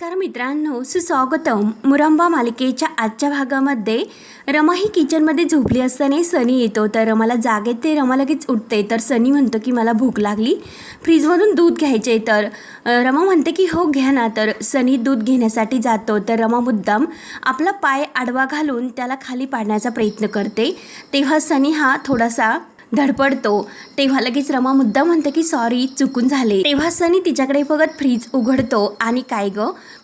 नमस्कार मित्रांनो सुस्वागतम. मुरंबा मालिकेच्या आजच्या भागामध्ये रमा ही किचनमध्ये झोपली असताना सनी येतो. तर रमाला जाग येते रमा लगेच उठते. तर सनी म्हणतो की मला भूक लागली. फ्रीजमधून दूध घ्यायचे. तर रमा म्हणते की हो घ्या ना. तर सनी दूध घेण्यासाठी जातो. तर रमा मुद्दाम आपला पाय आडवा घालून त्याला खाली पाडण्याचा प्रयत्न करते. तेव्हा सनी हा थोडासा धडपडतो. तेव्हा लगेच रमा मुद्दा म्हणते की सॉरी चुकून झाले. तेव्हा सनी तिच्याकडे बघत फ्रीज उघडतो. आणि काय ग?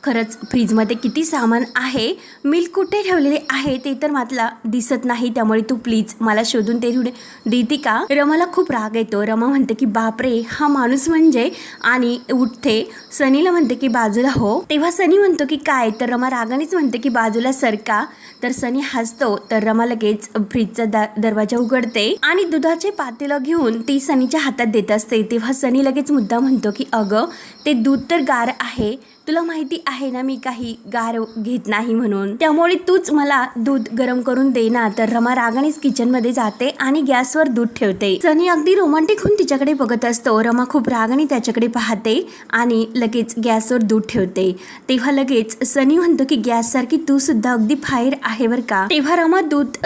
खरंच फ्रीजमध्ये किती सामान आहे? मिल्क कुठे ठेवलेले आहे? ते तर मला दिसत नाही त्यामुळे तू प्लीज मला शोधून ते थोडे देते का? रमाला खूप राग येतो. रमा म्हणते की बापरे हा माणूस म्हणजे आणि उठते. सनीला म्हणते की बाजूला हो. तेव्हा सनी म्हणतो की काय? तर रमा रागानेच म्हणते की बाजूला सरका तर सनी हसतो. तर रमा लगेच फ्रीजचा दरवाजा उघडते आणि दुधाचे पातेलं घेऊन ती सनीच्या हातात देत असते. तेव्हा सनी लगेच मुद्दा म्हणतो की अगं ते दूध तर गार आहे. तुला माहिती आहे ना मी काही गार घेत नाही म्हणून? त्यामुळे तूच मला दूध गरम करून दे ना तर रमा रागानेच किचनमध्ये जाते आणि गॅसवर दूध ठेवते. सनी अगदी रोमांटिक होऊन तिच्याकडे बघत असतो. रमा खूप रागाने त्याच्याकडे पाहते आणि लगेच गॅसवर दूध ठेवते. तेव्हा लगेच सनी म्हणतो की गॅस सारखी तू सुद्धा अगदी फायर आहे बर का? तेव्हा रमा दूध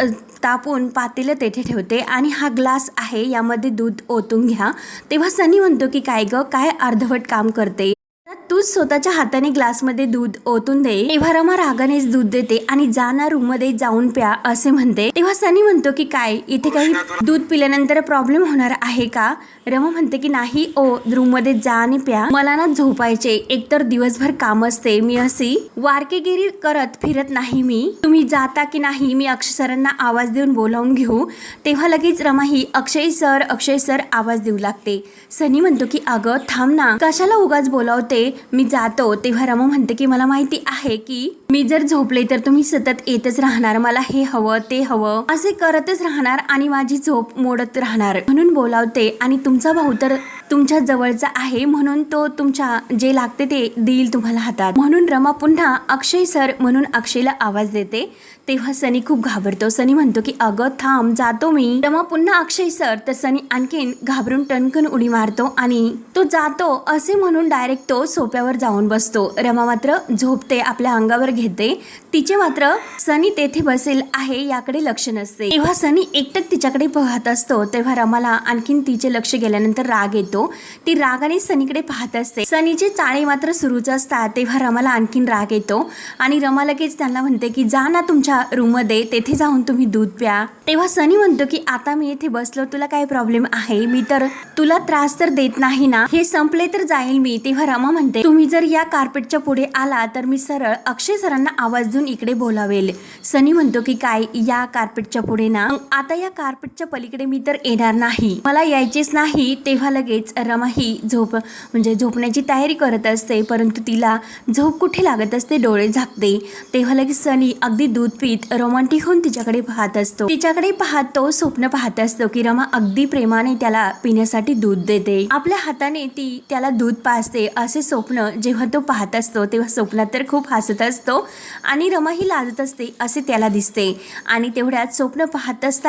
तापून पातेलं तेथे ठेवते आणि हा ग्लास आहे यामध्ये दूध ओतून घ्या. तेव्हा सनी म्हणतो की काय ग? काय अर्धवट काम करते? तूच स्वतःच्या हाताने ग्लासमध्ये दूध ओतून दे. तेव्हा रमा रागानेच दूध देते आणि जाना रूममध्ये जाऊन प्या असे म्हणते. तेव्हा सनी म्हणतो की काय इथे काही दूध पिल्यानंतर प्रॉब्लेम होणार आहे का? रमा म्हणते की नाही ओ रूममध्ये जा आणि प्या. मला ना झोपायचे. एकतर दिवसभर काम असते. मी अशी वारकेगिरी करत फिरत नाही मी. तुम्ही जाता की नाही मी अक्षय सरांना आवाज देऊन बोलावून घेऊ. तेव्हा लगेच रमा ही अक्षय सर अक्षय सर आवाज देऊ लागते. सनी म्हणतो की अगं थांब ना. कशाला उगाच बोलावते? मी जातो तेव्हा रमा म्हणते की मला माहिती आहे की मी जर झोपले तर तुम्ही सतत येतच राहणार. मला हे हवं ते हवं. असे करतच राहणार आणि माझी झोप मोडत राहणार. म्हणून बोलावते आणि तुमचा भाऊ तर तुमच्या जवळचा आहे म्हणून तो तुमच्या जे लागते ते देईल तुम्हाला हातात. म्हणून रमा पुन्हा अक्षय सर म्हणून अक्षयला आवाज देते. तेव्हा सनी खूप घाबरतो. सनी म्हणतो की अगं थांब जातो मी. रमा पुन्हा अक्षय सर तर सनी आणखीन घाबरून टणकन उडी मारतो आणि तो जातो असे म्हणून डायरेक्ट तो सोप्यावर जाऊन बसतो. रमा मात्र झोपते आपल्या अंगावर घेते. तिचे मात्र सनी तेथे बसेल आहे याकडे लक्ष नसते. तेव्हा सनी एकटक तिच्याकडे पाहत असतो. तेव्हा रमाला आणखीन तिचे लक्ष गेल्यानंतर राग येतो. ती रागाने सनीकडे पाहत असते. सनीचे चाळे मात्र सुरूच असतात तेव्हा रमाला आणखीन राग येतो. आणि रमा लगेच त्यांना म्हणते की जा ना तुमच्या रूममध्ये तेथे जाऊन तुम्ही दूध प्या. तेव्हा सनी म्हणतो की आता मी इथे बसलो तुला काय प्रॉब्लेम आहे? मी तर तुला त्रास तर देत नाही ना? हे संपले तर जाईल मी. तेव्हा रमा म्हणते तुम्ही जर या कार्पेटच्या पुढे आला तर मी सरळ अक्षय सरांना आवाज देऊन इकडे बोलावेल. सनी म्हणतो की काय? या कार्पेटच्या पुढे ना? आता या कार्पेटच्या पलीकडे मी तर येणार नाही. मला यायचेच नाही. तेव्हा लगेच रमा ही झोप म्हणजे झोपण्याची तयारी करत असते परंतु तिला झोप कुठे लागत असते डोळे झाकते. तेव्हा लगेच सनी अगदी दूध पीत रोमांटिक होऊन तिच्याकडे पाहत असतो. तिच्याकडे पाहत तो स्वप्न पाहत असतो की रमा अगदी प्रेमाने त्याला पिण्यासाठी दूध देते. आपल्या हाताने ती त्याला दूध पाजते असे स्वप्न जेव्हा तो पाहत असतो तेव्हा स्वप्नात तर खूप हसत असतो आणि रमा ही लाजत असते असे त्याला दिसते. आणि तेवढ्यात स्वप्न पाहत असताना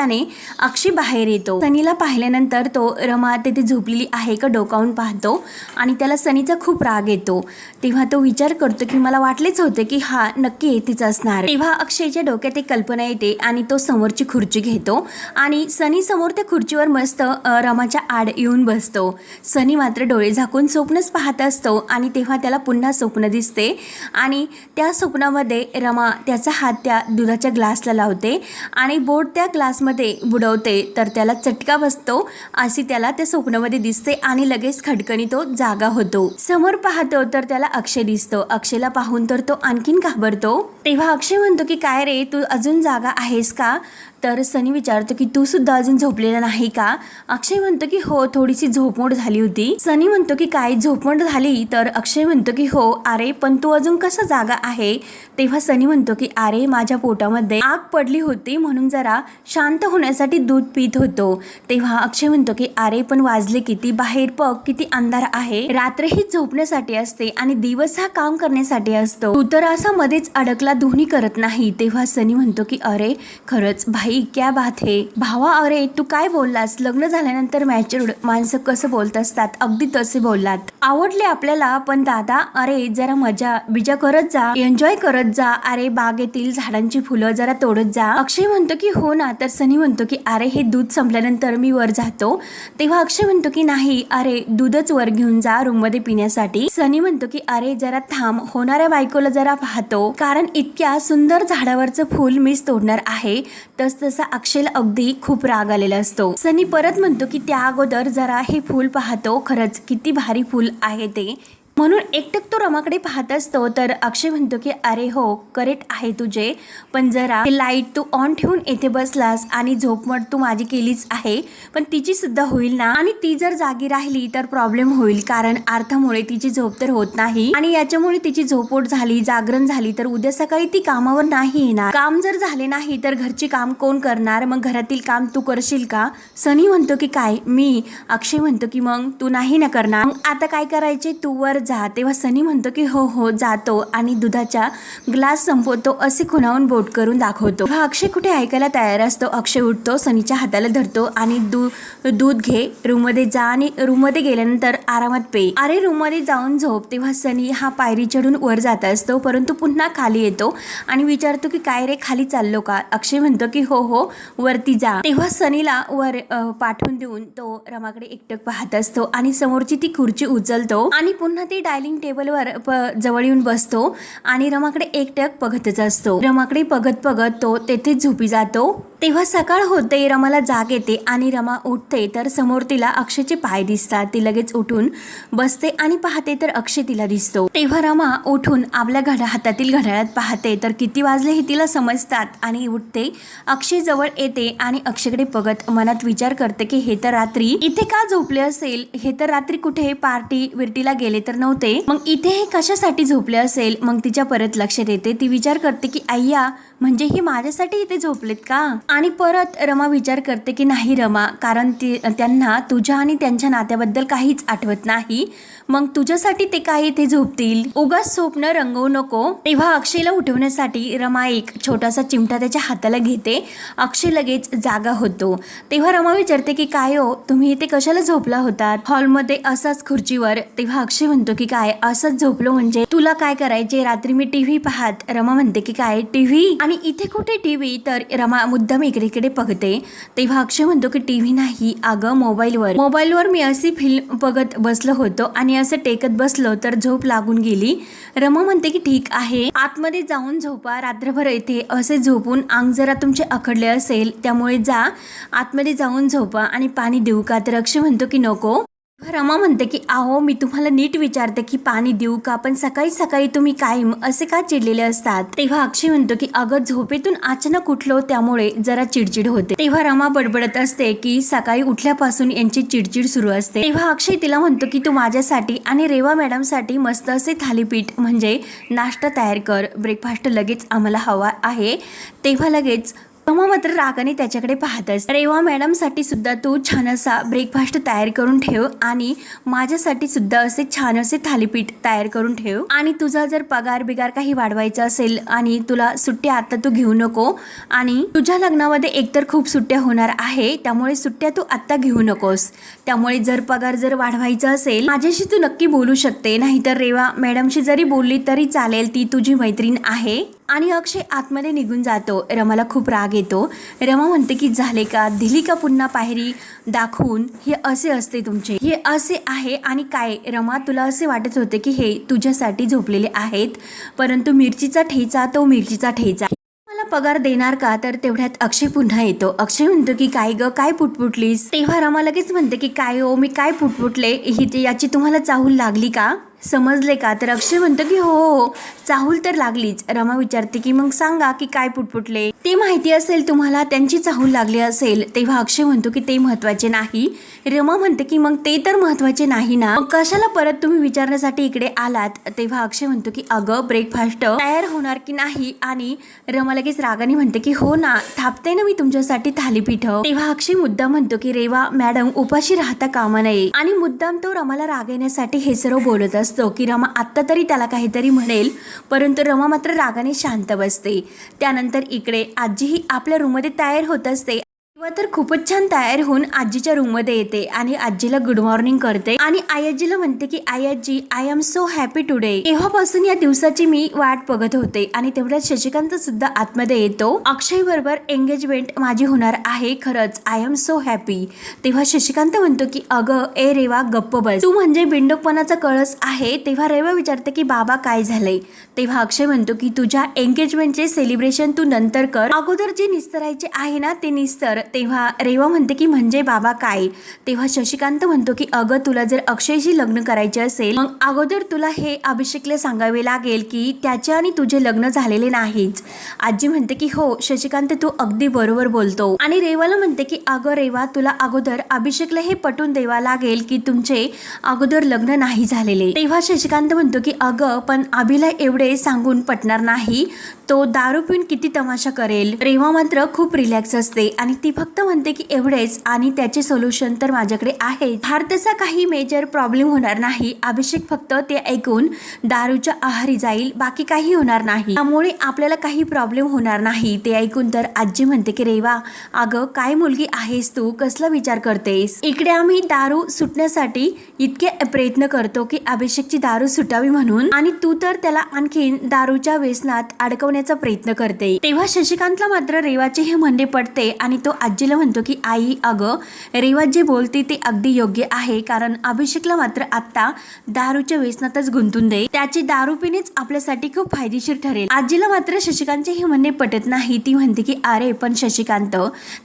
अक्षय बाहेर येतो. सनीला पाहिल्यानंतर तो रमा तिथे झोपलेली आहे. का डोकावून पाहतो. आणि त्याला सनीचा खूप राग येतो. तेव्हा तो विचार करतो की मला वाटलेच होते की हा नक्की येतेच असणार. तेव्हा अक्षयच्या डोक्यात एक कल्पना येते आणि तो समोरची खुर्ची घेतो. आणि सनी समोर त्या खुर्चीवर मस्त रमाच्या आड येऊन बसतो. सनी मात्र डोळे झाकून स्वप्नच पाहत असतो आणि तेव्हा त्याला पुन्हा स्वप्न दिसते. आणि त्या स्वप्नामध्ये रमा त्याचा हात त्या दुधाच्या ग्लासला लावते आणि बोट त्या ग्लासमध्ये बुडवते. तर त्याला चटका बसतो. अशी त्याला त्या स्वप्नामध्ये दिसते. आणि लगेच खडकणी तो जागा होतो. समोर पाहतो तर त्याला अक्षय दिसतो. अक्षयला पाहून तर तो आणखीन घाबरतो. तेव्हा अक्षय म्हणतो की काय रे तू अजून जागा आहेस का? तर सनी विचारतो की तू सुद्धा अजून झोपलेला नाही का? अक्षय म्हणतो की हो थोडीशी झोपमोड झाली होती. सनी म्हणतो की काय झोपमोड झाली? तर अक्षय म्हणतो की हो अरे पण तू अजून कसा जागा आहे? तेव्हा सनी म्हणतो की अरे माझ्या पोटामध्ये आग पडली होती म्हणून जरा शांत होण्यासाठी दूध पित होतो. तेव्हा अक्षय म्हणतो की अरे पण वाजले किती? बाहेर बघ किती अंधार आहे. रात्र ही झोपण्यासाठी असते आणि दिवस हा काम करण्यासाठी असतो. तू तर असा मध्येच अडकला दोन्ही करत नाही. तेव्हा सनी म्हणतो की अरे खरंच बाहेर भाई क्या बात हे? भावा अरे तू काय बोललास? लग्न झाल्यानंतर मॅच्युर्ड माणसं कसं बोलत असतात अगदी तसे बोललात. आवडले आपल्याला पण दादा अरे जरा मजा. बिजा करत जा. एन्जॉय करत जा. अरे बागेतील झाडांची फुलं जरा तोडत जा. अक्षय म्हणतो की हो ना. तर सनी म्हणतो की अरे हे दूध संपल्यानंतर मी वर जातो. तेव्हा अक्षय म्हणतो की नाही अरे दूधच वर घेऊन जा रूममध्ये पिण्यासाठी. सनी म्हणतो की अरे जरा थांब. होणाऱ्या बायकोला जरा पाहतो. कारण इतक्या सुंदर झाडावरचं फुल मीच तोडणार आहे. तसतसा अक्षयला अगदी खूप राग आलेला असतो. सनी परत म्हणतो की त्या अगोदर जरा हे फूल पाहतो खरंच किती भारी फूल आहे ते. म्हणून एकटक तो रमाकडे पाहत असतो तर अक्षय म्हणतो की अरे हो करेक्ट आहे तुझे पण जरा लाइट तू ऑन ठेवून येथे बसलास आणि झोपमट तू माझी केलीच आहे पण तिची सुद्धा होईल ना? आणि ती जर जागी राहिली तर प्रॉब्लेम होईल कारण अर्थामुळे तिची झोप तर होत नाही आणि याच्यामुळे तिची झोपोट झाली जागरण झाली तर उद्या सकाळी ती कामावर नाही येणार. काम जर झाले नाही तर घरची काम कोण करणार? मग घरातील काम तू करशील का? सनी म्हणतो की काय? मी? अक्षय म्हणतो की मग तू नाही ना करणार. मग आता काय करायचे? तू वर जा. तेव्हा सनी म्हणतो की हो हो जातो आणि दुधाच्या ग्लास संपवतो असे खुणावून बोट करून दाखवतो. हा अक्षय कुठे ऐकायला तयार असतो? अक्षय उठतो सनीच्या हाताला धरतो आणि दू दूध घे रूममध्ये जा आणि रूममध्ये गेल्यानंतर आरामात पे. अरे रूममध्ये जाऊन झोप. तेव्हा सनी हा पायरी चढून वर जात असतो परंतु पुन्हा खाली येतो आणि विचारतो की काय रे खाली चाललो का? अक्षय म्हणतो की हो हो वरती जा. तेव्हा सनीला वर पाठवून देऊन तो रमाकडे एकटक पाहत असतो आणि समोरची ती खुर्ची उचलतो आणि पुन्हा ती डायनिंग टेबलवर प- जवळ येऊन बसतो आणि रमाकडे एकटक बघतच असतो. रमाकडे बघत बघत तो तेथेच झोपी जातो. तेव्हा सकाळ होते रमाला जाग येते आणि रमा उठते तर समोर तिला अक्षयचे पाय दिसतात. ती लगेच उठून बसते आणि पाहते तर अक्षय तिला दिसतो. तेव्हा रमा उठून आपल्या घड्या हातातील घड्याळात पाहते तर किती वाजले हे तिला समजतात आणि उठते अक्षय जवळ येते आणि अक्षयकडे बघत मनात विचार करते की हे तर रात्री इथे का झोपले असेल? हे तर रात्री कुठे पार्टी विरटीला गेले तर नव्हते? मग इथे हे कशासाठी झोपले असेल? मग तिच्या परत लक्षात येते ती विचार करते की अय्या म्हणजे ही माझ्यासाठी इथे झोपलेत का? आणि परत रमा विचार करते की नाही रमा कारण ती त्यांना तुझ्या आणि त्यांच्या नात्याबद्दल काहीच आठवत नाही. मग तुझ्यासाठी ते काय इथे झोपतील? उगाच स्वप्न रंगवू नको. तेव्हा अक्षयला उठवण्यासाठी रमा एक छोटासा चिमटा त्याच्या हाताला घेते. अक्षय लगेच जागा होतो. तेव्हा रमा विचारते की काय हो? तुम्ही इथे कशाला झोपला होतात? हॉलमध्ये असाच खुर्चीवर तेव्हा अक्षय म्हणतो की काय? असंच झोपलो म्हणजे तुला काय करायचे? रात्री मी टीव्ही पाहत. रमा म्हणते की काय? टीव्ही? आणि इथे कुठे टीव्ही? तर रमा मुद्दाम इकडे इकडे बघते. तेव्हा अक्षय म्हणतो की टीव्ही नाही. अगं मोबाईलवर. मोबाईलवर मी अशी फिल्म बघत बसलो होतो आणि असं टेकत बसलो तर झोप लागून गेली. रमा म्हणते की ठीक आहे. आतमध्ये जाऊन झोपा. रात्रभर येथे असे झोपून अंग जरा तुमचे अखडले असेल त्यामुळे जा. आतमध्ये जाऊन झोपा आणि पाणी देऊ का? तर अक्षय म्हणतो की नको. रमा म्हणते की आहो मी तुम्हाला नीट विचारते की पाणी देऊ का? पण सकाळी सकाळी तुम्ही कायम असे का चिडलेले असतात? तेव्हा अक्षय म्हणतो की अगं झोपेतून अचानक उठलो त्यामुळे जरा चिडचिड होते. तेव्हा रमा बडबडत असते की सकाळी उठल्यापासून यांची चिडचिड सुरू असते. तेव्हा अक्षय तिला म्हणतो की तू माझ्यासाठी आणि रेवा मॅडमसाठी मस्त असे थालीपीठ म्हणजे नाश्ता तयार कर. ब्रेकफास्ट लगेच आम्हाला हवा आहे. तेव्हा लगेच मग मात्र रागाने त्याच्याकडे पाहतच. रेवा मॅडमसाठी सुद्धा तू छान असा ब्रेकफास्ट तयार करून ठेव आणि माझ्यासाठी सुद्धा असे छान असे थालीपीठ तयार करून ठेव. आणि तुझा जर पगार बिगार काही वाढवायचा असेल आणि तुला सुट्ट्या आता तू घेऊ नको आणि तुझ्या लग्नामध्ये एकतर खूप सुट्ट्या होणार आहे त्यामुळे सुट्ट्या तू आत्ता घेऊ नकोस. त्यामुळे जर पगार जर वाढवायचा असेल माझ्याशी तू नक्की बोलू शकते. नाहीतर रेवा मॅडमशी जरी बोलली तरी चालेल ती तुझी मैत्रीण आहे. आणि अक्षय आतमध्ये निघून जातो. रमाला खूप राग येतो. रमा म्हणते की झाले का? दिली का पुन्हा पायरी दाखवून? हे असे असते तुमचे. हे असे आहे आणि काय? रमा तुला असे वाटत होते की हे तुझ्यासाठी झोपलेले आहेत परंतु मिरचीचा ठेचा तो मिरचीचा ठेचा. मला पगार देणार का? तर तेवढ्यात अक्षय पुन्हा येतो. अक्षय म्हणतो की काय ग? काय पुटपुटलीस? तेव्हा रमा लगेच म्हणते की काय हो? मी काय पुटपुटले? ही ते- याची तुम्हाला चाहूल लागली का? समजले का? तर अक्षय म्हणतो की हो हो चाहूल तर लागलीच. रमा विचारते की मग सांगा की काय पुटपुटले? ते माहिती असेल तुम्हाला त्यांची चाहूल लागली असेल. तेव्हा अक्षय म्हणतो की ते महत्त्वाचे नाही. रमा म्हणते की मग ते तर महत्त्वाचे नाही ना? मग कशाला परत तुम्ही विचारण्यासाठी इकडे आलात? तेव्हा अक्षय म्हणतो की अगं ब्रेकफास्ट तयार होणार की नाही? आणि रमा लगेच रागाने म्हणते की हो ना थापते ना मी तुमच्यासाठी थालीपीठ. तेव्हा अक्षय मुद्दाम म्हणतो की रेवा मॅडम उपाशी राहता कामा नये. आणि मुद्दाम तो रमाला राग येण्यासाठी हे सर्व बोलत असतो. असतो की रमा आत्ता तरी त्याला काहीतरी म्हणेल परंतु रमा मात्र रागाने शांत बसते. त्यानंतर इकडे आजीही आपल्या रूममध्ये तयार होत असते. तेव्हा तर खूपच छान तयार होऊन आजीच्या रूममध्ये येते आणि आजीला गुड मॉर्निंग करते. आणि आई आजीला म्हणते की आई आजी I am so happy today तेव्हापासून या दिवसाची मी वाट बघत होते आणि तेवढ्यात शशिकांत सुद्धा आतमध्ये येतो. अक्षय बरोबर एंगेजमेंट माझी होणार आहे खरंच. आय एम सो हॅपी तेव्हा शशिकांत म्हणतो की अगं ए रेवा गप्प बस. तू म्हणजे बिंडोकपणाचा कळस आहे. तेव्हा रेवा विचारते की बाबा काय झालंय? तेव्हा अक्षय म्हणतो की तुझ्या एंगेजमेंटचे सेलिब्रेशन तू नंतर कर. अगोदर जे निस्तरायचे आहे ना ते निस्तर. तेव्हा रेवा म्हणते की म्हणजे बाबा काय? तेव्हा शशिकांत म्हणतो की अगं तुला जर अक्षयशी लग्न करायचे असेल मग अगोदर तुला हे अभिषेकला सांगावे लागेल की त्याचे आणि तुझे लग्न झालेले नाहीच. आजी म्हणते की हो शशिकांत तू अगदी बरोबर बोलतो. आणि रेवाला म्हणते की अगं रेवा तुला अगोदर अभिषेकला हे पटवून द्यावा लागेल की तुमचे अगोदर लग्न नाही झालेले. तेव्हा शशिकांत म्हणतो की अगं पण अभिला एवढे सांगून पटणार नाही. तो दारू पिऊन किती तमाशा करेल. रेवा मात्र खूप रिलॅक्स असते आणि ती फक्त म्हणते की एवढेच आणि त्याचे सोल्युशन तर माझ्याकडे आहे फार तसा काही मेजर प्रॉब्लेम होणार नाही. अभिषेक फक्त ते ऐकून दारूच्या आहारी जाईल. बाकी काही होणार नाही. त्यामुळे आपल्याला काही प्रॉब्लेम होणार नाही. ते ऐकून तर आजी म्हणते की रेवा अगं काय मुलगी आहेस तू? कसला विचार करतेस? इकडे आम्ही दारू सुटण्यासाठी इतके प्रयत्न करतो की अभिषेकची दारू सुटावी म्हणून आणि तू तर त्याला आणखीन दारूच्या व्यसनात अडकवण्याचा प्रयत्न करते. तेव्हा शशिकांतला मात्र रेवाचे हे म्हणणे पडते आणि तो आजीला म्हणतो की आई अगं रेवा जे बोलते ते अगदी योग्य आहे कारण अभिषेकला मात्र आता दारूच्या व्यसनातच गुंतून दे त्याची दारू पिणेच आपल्यासाठी खूप फायदेशीर ठरेल. आजीला मात्र शशिकांतचे हे म्हणणे पटत नाही. ती म्हणते की अरे पण शशिकांत.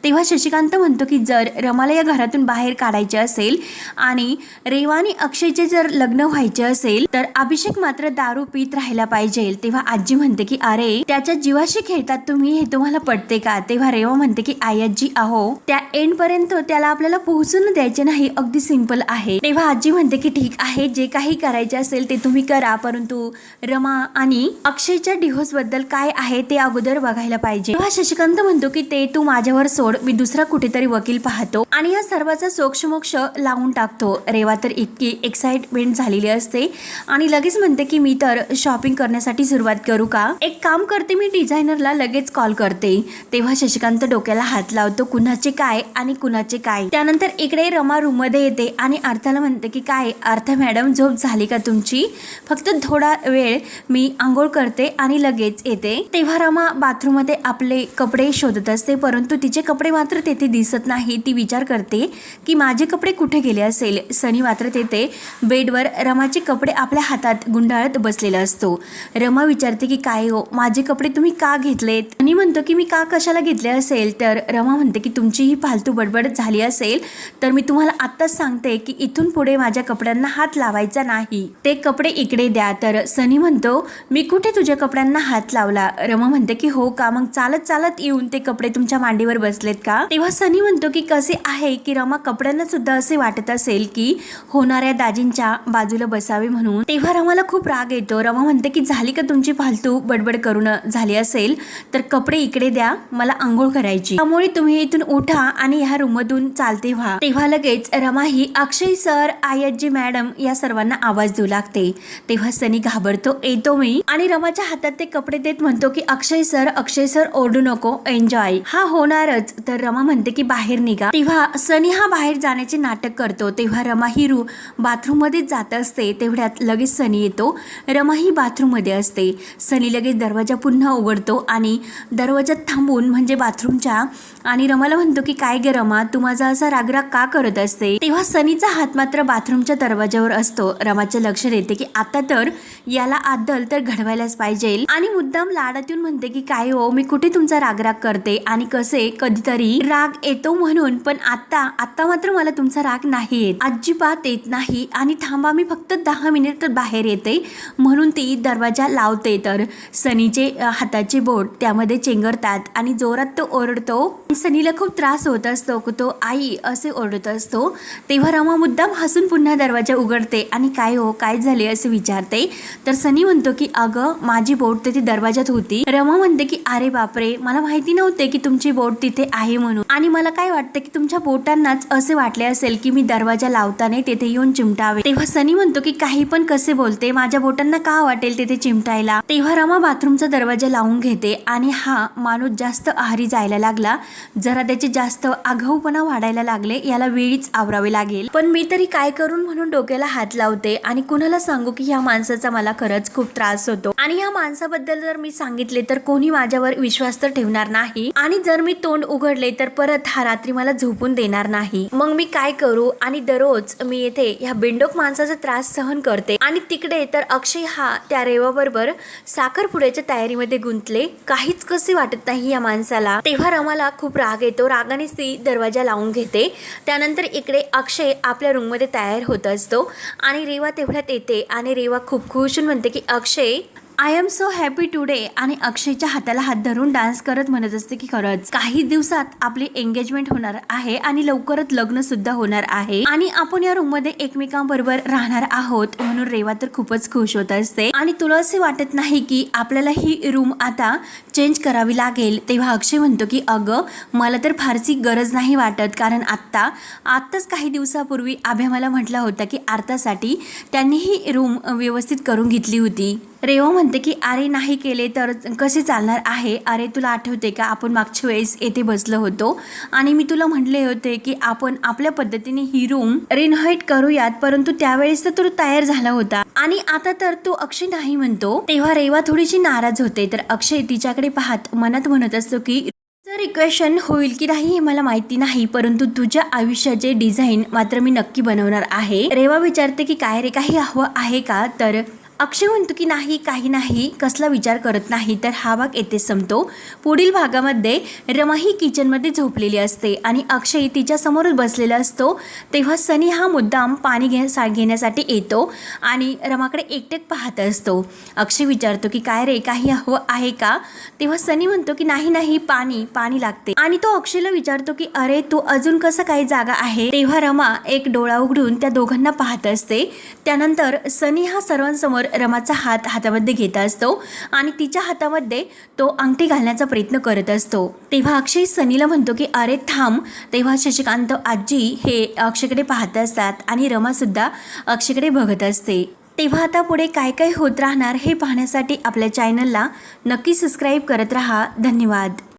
तेव्हा शशिकांत म्हणतो की जर रमाला या घरातून बाहेर काढायचे असेल आणि रेवा आणि अक्षयचे जर लग्न व्हायचे असेल तर अभिषेक मात्र दारू पित राहायला पाहिजे. तेव्हा आजी म्हणते की अरे त्याच्या जीवाशी खेळतात तुम्ही हे तुम्हाला पटते का? तेव्हा रेवा म्हणते की आई आजी आहो त्या एंड पर्यंत त्याला आपल्याला पोहोचून द्यायचे नाही अगदी सिंपल आहे. तेव्हा आजी म्हणते की ठीक आहे जे काही करायचे असेल ते तुम्ही करा परंतु रमा आणि अक्षयच्या डिव्होर्सबद्दल काय आहे ते अगोदर बघायला पाहिजे. तेव्हा शशिकांत म्हणतो की ते तू माझ्यावर सोड मी दुसरा कुठेतरी वकील पाहतो आणि या सर्वाचा सोक्षमोक्ष लावून टाकतो. रेवा तर इतकी एक्साइटमेंट झालेली असते आणि लगेच म्हणते की मी तर शॉपिंग करण्यासाठी सुरुवात करू का? एक काम करते मी डिझायनरला लगेच कॉल करते. तेव्हा शशिकांत डोक्याला हात लावतो कुणाचे काय आणि कुणाचे काय? त्यानंतर इकडे रमा रूममध्ये येते आणि अर्थाला म्हणते की काय? अर्थ मॅडम झोप झाली का तुमची? फक्त थोडा वेळ मी आंघोळ करते आणि लगेच येते. तेव्हा रमा बाथरूममध्ये आपले कपडे शोधत असते परंतु तिचे कपडे मात्र तेथे दिसत नाही. ती विचार करते की माझे कपडे कुठे गेले असेल? सनी मात्र तेथे बेडवर रमाचे कपडे आपल्या हातात गुंडाळत बसलेला असतो. रमा विचारते की काय हो? माझे कपडे तुम्ही का घेतलेत? आणि म्हणतो की मी का कशाला घेतले असेल? तर रमा म्हणते की तुमची ही फालतू बडबड झाली असेल तर मी तुम्हाला आत्ताच सांगते की इथून पुढे माझ्या कपड्यांना हात लावायचा नाही. ते कपडे इकडे द्या. तर सनी म्हणतो मी कुठे तुझ्या कपड्यांना हात लावला? रमा म्हणते की हो का? मग चालत चालत येऊन ते कपडे तुमच्या मांडीवर बसलेत का? तेव्हा सनी म्हणतो की कसे आहे की रमा कपड्यांना सुद्धा असे वाटत असेल की होणाऱ्या दाजींच्या बाजूला बसावे म्हणून? तेव्हा रमाला खूप राग येतो. रमा म्हणते की झाली का तुमची फालतू बडबड करून झाली असेल? तर कपडे इकडे द्या. मला आंघोळ करायची. त्यामुळे तुम्ही इथून उठा आणि ह्या रूममधून चालते व्हा. तेव्हा लगेच रमा ही अक्षय सर आयजी मॅडम या सर्वांना आवाज देऊ लागते. तेव्हा सनी घाबरतो येतो मी. आणि रमाच्या हातात ते कपडे देत म्हणतो की अक्षय सर अक्षय सर ओरडू नको एन्जॉय हा होणारच. तर रमा म्हणते की बाहेर निघा. तेव्हा सनी हा बाहेर जाण्याचे नाटक करतो. तेव्हा रमा ही रू बाथरूममध्ये जात असते तेवढ्यात लगेच सनी येतो. रमा ही बाथरूममध्ये असते. सनी लगेच दरवाजा पुन्हा उघडतो आणि दरवाजात थांबून म्हणजे बाथरूमच्या आणि रमाला म्हणतो की काय गे रमा तू माझा असा रागराग का करत असते? तेव्हा सनीचा हात मात्र बाथरूमच्या दरवाजावर असतो. रमाच्या लक्षात येते की आता तर याला आदल तर घडवायलाच पाहिजे. आणि मुद्दाम लाडात येऊन म्हणते की काय हो मी कुठे तुमचा रागराग करते? आणि कसे? कधीतरी राग येतो म्हणून पण आता आता मात्र मला तुमचा राग नाही येत. अजिबात येत नाही. आणि थांबा मी फक्त दहा मिनिट बाहेर येते. म्हणून ती दरवाजा लावते. तर सनीचे हाताचे बोट त्यामध्ये चेंगरतात आणि जोरात तो ओरडतो. सनीला खूप त्रास होत असतो की तो आई असे ओरडत असतो. तेव्हा रमा मुद्दाम हसून पुन्हा दरवाजा उघडते आणि काय हो काय झाले असे विचारते. तर सनी म्हणतो की अगं माझी बोट तिथे दरवाजात होती. रमा म्हणते की अरे बापरे मला माहिती नव्हते की तुमची बोट तिथे आहे म्हणून. आणि मला काय वाटतं की तुमच्या बोटांनाच असे वाटले असेल की मी दरवाजा लावताना तेथे येऊन चिमटावे. तेव्हा सनी म्हणतो की काही पण कसे बोलते माझ्या बोटांना का वाटेल तिथे चिमटायला? तेव्हा रमा बाथरूमचा दरवाजा लावून घेते आणि हा माणूस जास्त आहारी जायला लागला. जरा त्याचे जास्त आघाऊपणा वाढायला लागले याला वेळीच आवरावे लागेल. पण मी तरी काय करून म्हणून डोक्याला हात लावते आणि कुणाला सांगू की ह्या माणसाचा मला खरंच खूप त्रास होतो. आणि ह्या माणसाबद्दल जर मी सांगितले तर कोणी माझ्यावर विश्वास तर ठेवणार नाही. आणि जर मी तोंड उघडले तर परत हा रात्री मला झोपून देणार नाही. मग मी काय करू? आणि दररोज मी येथे ह्या बेंडोक माणसाचा त्रास सहन करते. आणि तिकडे तर अक्षय हा त्या रेवाबरोबर साखरपुड्याच्या तयारीमध्ये गुंतले. काहीच कसे वाटत नाही या माणसाला. तेव्हा रमाला खूप राग येतो. रागानेच ती दरवाजा लावून घेते. त्यानंतर इकडे अक्षय आपल्या रूममध्ये तयार होत असतो. आणि रेवा तेवढ्यात येते. आणि रेवा खूप खुश होऊन म्हणते की Akshay I am so happy today आणि अक्षयच्या हाताला हात धरून डान्स करत म्हणत असते की खरंच. काही दिवसात आपली एंगेजमेंट होणार आहे आणि लवकरच लग्न सुद्धा होणार आहे. आणि आपण या रूममध्ये एकमेकांबरोबर राहणार आहोत. म्हणून रेवा तर खूपच खुश होत असते. आणि तुला असे वाटत नाही की आपल्याला ही रूम आता चेंज करावी लागेल? तेव्हा अक्षय म्हणतो की अगं मला तर फारशी गरज नाही वाटत. कारण आत्ता आत्ताच काही दिवसापूर्वी आभ्या मला म्हटला होता की आरतासाठी त्यांनी ही रूम व्यवस्थित करून घेतली होती. रेवा म्हणते की अरे नाही केले तर कसे चालणार आहे? अरे तुला आठवते का? आपण मागच्या वेळेस येथे बसलो होतो आणि मी तुला म्हटले होते की आपण आपल्या पद्धतीने ही रूम रिनोव्हेट करूयात परंतु त्यावेळेस तर तू तयार झाला होता. आणि आता तर तू अक्षय नाही म्हणतो. तेव्हा रेवा थोडीशी नाराज होते. तर अक्षय तिच्याकडे पाहत मनात म्हणत असतो की रिक्वेशन होईल की नाही हे मला माहिती नाही परंतु तुझ्या आयुष्याचे डिझाईन मात्र मी नक्की बनवणार आहे. रेवा विचारते की काय रे काही हवं आहे का? तर अक्षय म्हणतो की नाही काही नाही कसला विचार करत नाही तर हा भाग येथे संपतो. पुढील भागामध्ये रमा ही किचनमध्ये झोपलेली असते आणि अक्षय तिच्यासमोरच बसलेला असतो. तेव्हा सनी हा मुद्दाम पाणी घे सा घेण्यासाठी येतो आणि रमाकडे एकटेक पाहत असतो. अक्षय विचारतो की काय रे काही हवं आहे का? तेव्हा सनी म्हणतो की नाही नाही पाणी पाणी लागते. आणि तो अक्षयला विचारतो की अरे तू अजून कसं काही जागा आहे? तेव्हा रमा एक डोळा उघडून त्या दोघांना पाहत असते. त्यानंतर सनी हा सर्वांसमोर रमाचा हात हातामध्ये घेत असतो आणि तिच्या हातामध्ये तो अंगठी घालण्याचा प्रयत्न करत असतो. तेव्हा अक्षय सनीला म्हणतो की अरे थांब. तेव्हा शशिकांत आजी हे अक्षयकडे पाहत असतात आणि रमासुद्धा अक्षयकडे बघत असते. तेव्हा आता पुढे काय काय होत राहणार हे पाहण्यासाठी आपल्या चॅनलला नक्की सबस्क्राईब करत राहा. धन्यवाद.